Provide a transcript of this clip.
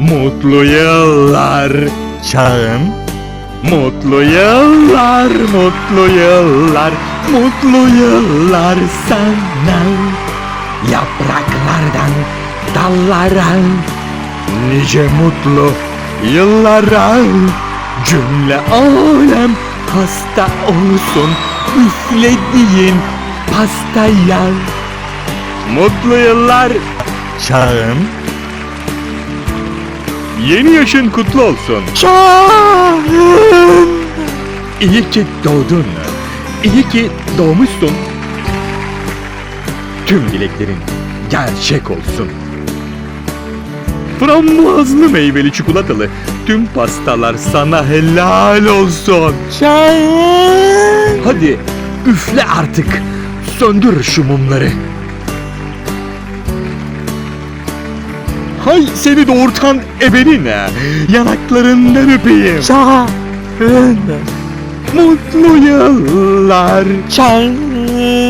Mutlu yıllar Çağın. Mutlu yıllar, mutlu yıllar, mutlu yıllar sana. Yapraklardan dallara Nice mutlu yıllara. Cümle alem hasta olsun Üflediğin pastaya Mutlu yıllar Çağın Yeni yaşın kutlu olsun. Şahin. İyi ki doğdun. İyi ki doğmuşsun. Tüm dileklerin gerçek olsun. Frambuazlı meyveli çikolatalı tüm pastalar sana helal olsun. Şahin. Hadi üfle artık. Söndür şu mumları. Hay seni doğurtan ebenine. Yanaklarından öpeyim. Şahin. Mutlu yıllar. Şahin.